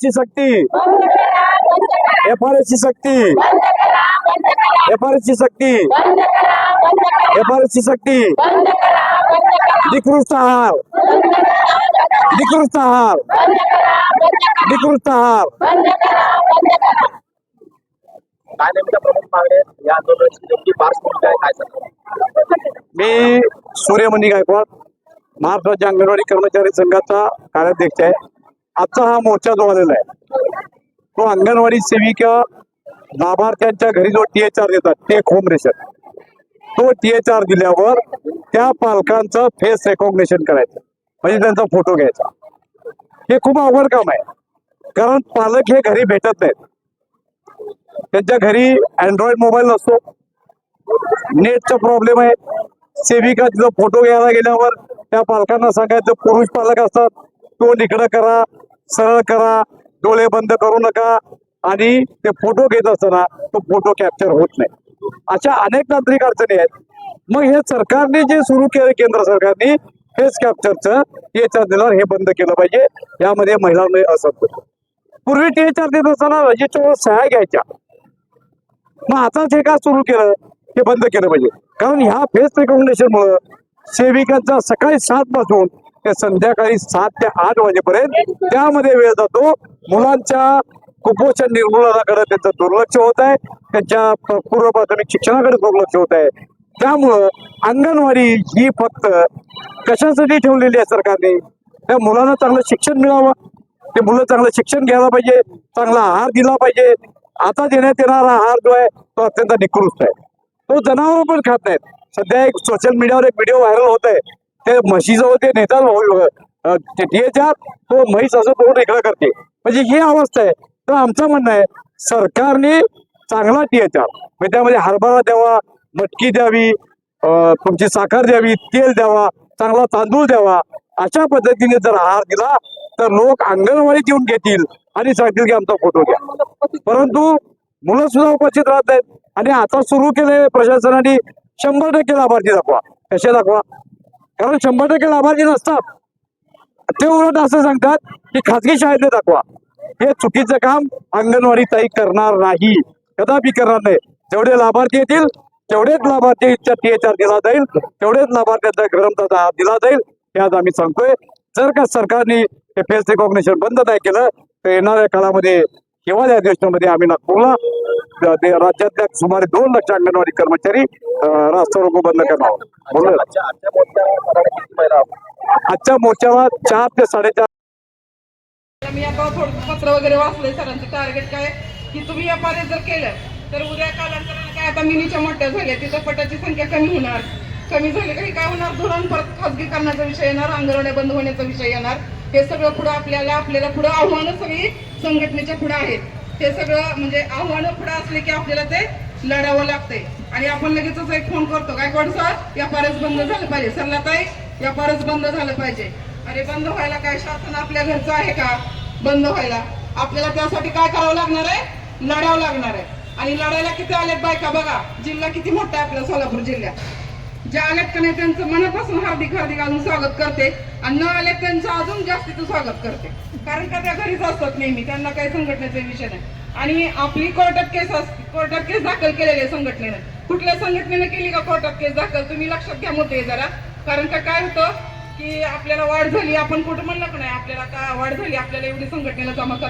ची सक्ती. F R ची सक्ती. एफ आर ची सक्ती. एफ आर ची सक्ती. निकृष्ट आहार. निकृष्ट आहार. निकृष्ट आहार. काय नेमक्या प्रमुख मागण्या आहेत? या आंदोलनाची नेमकी पार्श्वभूमी काय काय सांगता मी सूर्यमणी गायकवाड महाराष्ट्र राज्य अंगणवाडी कर्मचारी संघाचा कार्याध्यक्ष आहे. आजचा हा मोर्चा जो आलेला आहे. तो अंगणवाडी सेविका लाभार्थ्यांच्या घरी जो टी एच आर देतात टेक होम रेशन तो टी एच आर दिल्यावर त्या पालकांचं फेस रेकॉग्नेशन करायचं. म्हणजे त्यांचा फोटो घ्यायचा. हे खूप अवघड काम आहे. कारण पालक हे घरी भेटत नाहीत. त्यांच्या घरी अँड्रॉइड मोबाईल नसतो. नेटचा प्रॉब्लेम आहे. सेविका तिथं फोटो घ्यायला गेल्यावर त्या पालकांना सांगायचं पुरुष पालक असतात. तो इकडं करा. सरळ करा डोळे बंद करू नका आणि ते फोटो घेत असताना तो फोटो कॅप्चर होत नाही. अशा अनेक तांत्रिक अडचणी आहेत. मग हे सरकारने जे सुरू केलं केंद्र सरकारने फेस कॅप्चरचं टीएचआर दिल्यावर हे बंद केलं पाहिजे. यामध्ये महिलांमध्ये असत पूर्वी टीएचआर देत असताना रजिस्टरवर सह्या घ्यायच्या. मग आताच हे का सुरू केलं हे बंद केलं पाहिजे. कारण ह्या फेस रेकॉग्नेशन मुळे सेविकांचा सकाळी सात पासून ते संध्याकाळी सात ते आठ वाजेपर्यंत त्यामध्ये वेळ जातो. मुलांच्या कुपोषण निर्मूलनाकडे त्यांचं दुर्लक्ष होत आहे. त्यांच्या पूर्व प्राथमिक शिक्षणाकडे दुर्लक्ष होत आहे. त्यामुळं अंगणवाडी ही फक्त कशासाठी ठेवलेली आहे सरकारने? त्या मुलांना चांगलं शिक्षण मिळावं. ते मुलं चांगलं शिक्षण घ्यायला पाहिजे. चांगला आहार दिला पाहिजे. आता देण्यात येणारा आहार जो आहे तो अत्यंत निकृष्ट आहे. तो जनावर पण खात नाहीत. सध्या एक सोशल मीडियावर एक व्हिडिओ व्हायरल होत आहे ते म्हशीजवळ ते नेतात भाऊ, तो म्हैस असं तोंड इकडं करते. म्हणजे ही अवस्था आहे. तर आमचं म्हणणं आहे सरकारने चांगला टीएचआर म्हणजे त्यामध्ये हरभरा द्यावा मटकी द्यावी तुमची साखर द्यावी तेल द्यावा चांगला तांदूळ द्यावा. अशा पद्धतीने जर आहार दिला तर लोक अंगणवाडीत येऊन घेतील आणि सांगतील की आमचा फोटो घ्या. परंतु मुलं सुद्धा उपस्थित राहत आहेत आणि आता सुरू केले प्रशासनाने शंभर टक्के लाभार्थी दाखवा. कसे दाखवा? कारण शंभर टक्के लाभार्थी नसतात. ते उलट असं सांगतात की खाजगी शाळेतले दाखवा. हे चुकीचं काम अंगणवाडी ताई करणार नाही. कदापि करणार नाही. जेवढे लाभार्थी येतील तेवढेच लाभार्थीच्या टीएचआर दिला जाईल. तेवढेच लाभार्थ्यांचा ग्रंथाचा हात दिला जाईल. हे आज आम्ही सांगतोय. जर का सरकारने हे फेस रिकॉग्नेशन बंद नाही केलं तर येणाऱ्या काळामध्ये हिवाळी अधिवेशनामध्ये आम्ही नागपूरला राज्यातल्या सुमारे दोन लक्ष अंगणवाडी कर्मचारी अ, रास्ता रोको बंद करणार आहोत. बोलूया. आजच्या मोर्चाला चार ते साडेचार मी आता थोडं पत्र वगैरे वाचलंय सरांचं टार्गेट काय की तुम्ही व्यापारी जर केलं तर उद्या कालांतराने काय आता मिनीच्या मोठ्या झाल्या तिथं पटाची संख्या कमी होणार. कमी झाली काही काय होणार? धोरण परत खाजगीकरणाचा विषय येणार अंगणवाड्या बंद होण्याचा विषय येणार. हे सगळं पुढं आपल्याला आपल्याला पुढं आव्हानं सगळी संघटनेच्या पुढे आहेत. हे सगळं म्हणजे आव्हानं पुढे असले की आपल्याला ते लढावं लागतंय. आणि आपण लगेचच एक फोन करतो. काय कोण सर? व्यापारच बंद झालं पाहिजे. सरला ताई व्यापारच बंद झालं पाहिजे. अरे बंद व्हायला काय? शासन आपल्या घरचं आहे का? बंद व्हायला. आपल्याला त्यासाठी काय करावं लागणार आहे? लढावं लागणार आहे. आणि लढायला किती आलेत बायका बघा. जिल्हा किती मोठा आहे आपला सोलापूर जिल्ह्यात. जे आलेत का नाही त्यांचं मनापासून हार्दिक हार्दिक अजून स्वागत करते आणि न आलेत त्यांचं अजून जास्तीचं स्वागत करते. कारण का त्या घरीच असतात नेहमी त्यांना काही संघटनेचा विषय नाही. आणि आपली कोर्टात केस असते कोर्टात केस दाखल केलेली आहे संघटनेनं. कुठल्या संघटनेनं केली का कोर्टात केस दाखल? तुम्ही लक्षात घ्या मोठे जरा. कारण का काय होतं की आपल्याला वाढ झाली आपण कुठं म्हणलं का नाही आपल्याला का वाढ झाली आपल्याला एवढी संघटनेला जमा करा